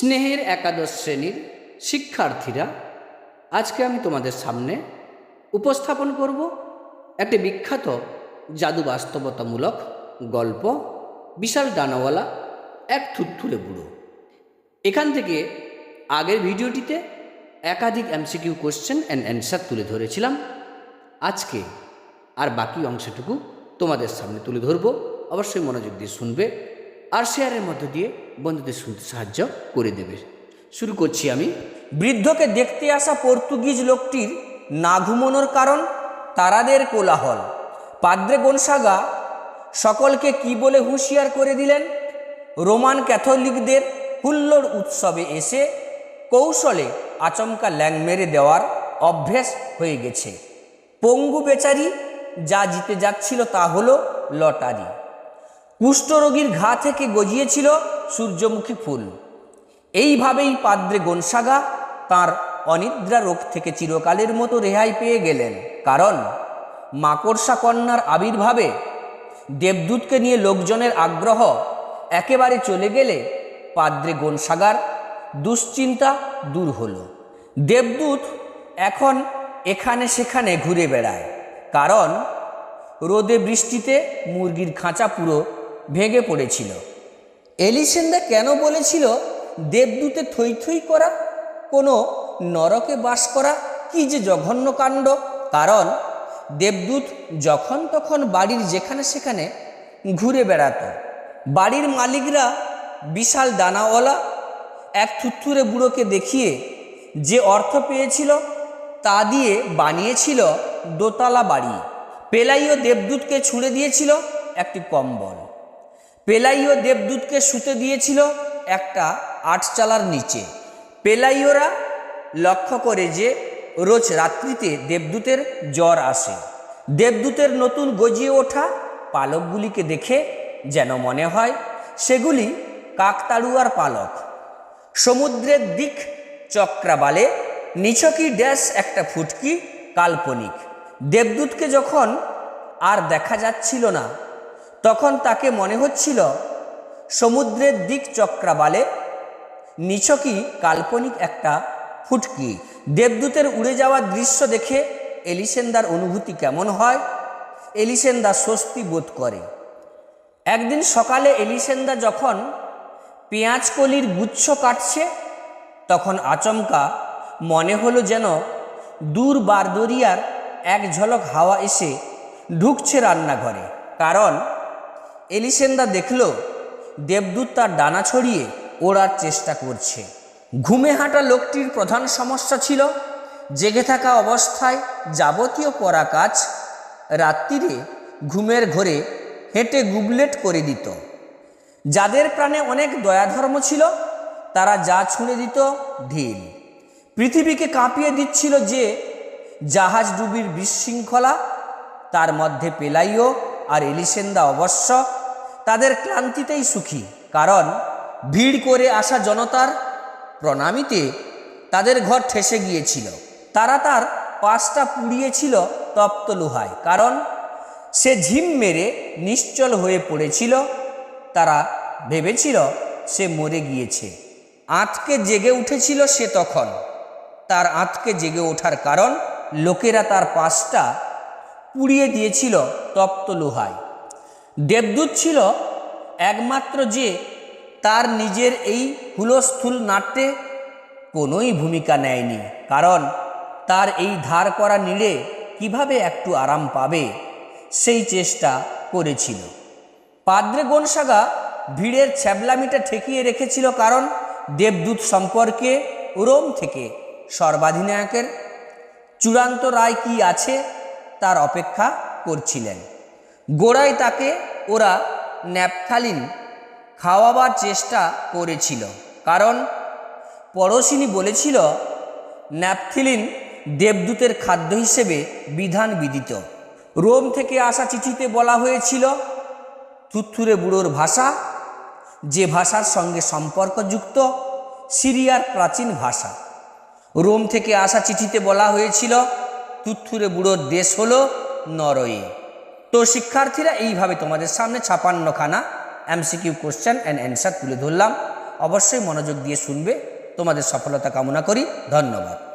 স্নেহের একাদশ শ্রেণির শিক্ষার্থীরা, আজকে আমি তোমাদের সামনে উপস্থাপন করব একটি বিখ্যাত জাদু বাস্তবতামূলক গল্প, বিশাল ডানাওয়ালা, এক থুত্থুরে বুড়ো। এখান থেকে আগের ভিডিওটিতে একাধিক এমসিকিউ কোশ্চেন অ্যান্ড অ্যান্সার তুলে ধরেছিলাম। আজকে আর বাকি অংশটুকু তোমাদের সামনে তুলে ধরব। অবশ্যই মনোযোগ দিয়ে শুনবে। আর শেয়ারের মধ্য দিয়ে বন্ধুদের শুনতে সাহায্য করে দেবে। শুরু করছি আমি। বৃদ্ধকে দেখতে আসা পর্তুগিজ লোকটির না ঘুমানোর কারণ, তারাদের কোলাহল। পাদ্রে গোনসাগা সকলকে কি বলে হুঁশিয়ার করে দিলেন? রোমান ক্যাথলিকদের হুল্লোড় উৎসবে এসে কৌশলে আচমকা ল্যাং মেরে দেওয়ার অভ্যেস হয়ে গেছে। পঙ্গু বেচারি যা জিতে যাচ্ছিল তা হলো লটারি। কুষ্ঠরোগীর ঘা থেকে গজিয়েছিল সূর্যমুখী ফুল। এইভাবেই পাদ্রে গনসাগা তার অনিদ্রা রোগ থেকে চিরকালের মতো রেহাই পেয়ে গেলেন। কারণ মাকড়সা কন্যার আবির্ভাবে দেবদূতকে নিয়ে লোকজনের আগ্রহ একেবারে চলে গেলে পাদ্রে গনসাগার দুশ্চিন্তা দূর হলো। দেবদূত এখন এখানে সেখানে ঘুরে বেড়ায়। কারণ রোদে বৃষ্টিতে মুরগির খাঁচা পুরো ভেঙে পড়েছিল। এলিসেন্দা কেন বলেছিল, দেবদূতে থই থই করা, কোনো নরকে বাস করা কি যে জঘন্য কাণ্ড। কারণ, দেবদূত যখন তখন বাড়ির যেখানে সেখানে ঘুরে বেড়াতো। বাড়ির মালিকরা বিশাল দানাওয়ালা, এক থুত্থুরে বুড়োকে দেখিয়ে যে অর্থ পেয়েছিল তা দিয়ে বানিয়েছিল দোতলা বাড়ি। পেলাইও দেবদূতকে ছুঁড়ে দিয়েছিল একটি কম্বল। পেলাইও দেবদূতকে শুতে দিয়েছিল একটা আটচালার নিচে। পেলাইওরা লক্ষ্য করে যে রোজ রাত্রিতে দেবদূতের জ্বর আসে। দেবদূতের নতুন গজিয়ে ওঠা পালকগুলিকে দেখে যেন মনে হয় সেগুলি কাকতাড়ুয়ার পালক। সমুদ্রের দিক চক্রাবালে নিছকি ড্যাশ একটা ফুটকি কাল্পনিক। দেবদূতকে যখন আর দেখা যাচ্ছিল না তখন তাকে মনে হচ্ছিল সমুদ্রের দিক চক্রাবালে নিছকই কাল্পনিক একটা ফুটকি। দেবদূতের উড়ে যাওয়ার দৃশ্য দেখে এলিসেন্দার অনুভূতি কেমন হয়? এলিসেন্দা স্বস্তি বোধ করে। একদিন সকালে এলিসেন্দা যখন পেঁয়াজ কলির গুচ্ছ কাটছে, তখন আচমকা মনে হলো যেন দূর বারদরিয়ার এক ঝলক হাওয়া এসে ঢুকছে রান্নাঘরে। কারণ এলিসেন্দা দেখল, দেবদূত তার ডানা ছড়িয়ে ওড়ার চেষ্টা করছে। ঘুমে হাঁটা লোকটির প্রধান সমস্যা ছিল জেগে থাকা অবস্থায় যাবতীয় করা কাজ রাত্রিরে ঘুমের ঘরে হেঁটে গুবলেট করে দিত। যাদের প্রাণে অনেক দয়াধর্ম ছিল, তারা যা ছুঁড়ে দিত ঢিল। পৃথিবীকে কাঁপিয়ে দিচ্ছিল যে জাহাজ ডুবির বিশৃঙ্খলা, তার মধ্যে পেলাইও আর এলিসেন্দা অবশ্য তাদের ক্লান্তিতেই সুখী। কারণ ভিড় করে আসা জনতার প্রণামিতে তাদের ঘর ঠেসে গিয়েছিল। তারা তার পাশটা পুড়িয়েছিল তপ্ত লোহায়। কারণ সে ঝিম মেরে নিশ্চল হয়ে পড়েছিল। তারা ভেবেছিল সে মরে গিয়েছে। আঁতকে জেগে উঠেছিল সে তখন। তার আঁতকে জেগে ওঠার কারণ লোকেরা তার পাশটা পুড়িয়ে দিয়েছিল তপ্ত লোহায়। দেবদূত ছিল একমাত্র যে তার নিজের এই হুলস্থুল নাট্যে কোনোই ভূমিকা নেয়নি। কারণ তার এই ধার করা নিড়ে কীভাবে একটু আরাম পাবে, সেই চেষ্টা করেছিল। পাদ্রে গনসাগা ভিড়ের ছ্যাবলামিটা ঠেকিয়ে রেখেছিল কারণ দেবদূত সম্পর্কে রোম থেকে সর্বাধিনায়কের চূড়ান্ত রায় কি আছে তার অপেক্ষা করছিলেন। গোড়ায় তাকে ওরা ন্যাপথালিন খাওয়াবার চেষ্টা করেছিল। কারণ পড়শিনী বলেছিল, ন্যাপথিলিন দেবদূতের খাদ্য হিসেবে বিধান বিদিত। রোম থেকে আসা চিঠিতে বলা হয়েছিল, থুথুরে বুড়োর ভাষা, যে ভাষার সঙ্গে সম্পর্কযুক্ত, সিরিয়ার প্রাচীন ভাষা। রোম থেকে আসা চিঠিতে বলা হয়েছিল তুত্থুরে বুড়োর দেশ হল নরওয়ে। তো শিক্ষার্থীরা এইভাবে তোমাদের সামনে ছাপান্নখানা এমসিকিউ কোশ্চেন অ্যান্ড অ্যান্সার তুলে ধরলাম। অবশ্যই মনোযোগ দিয়ে শুনবে। তোমাদের সফলতা কামনা করি। ধন্যবাদ।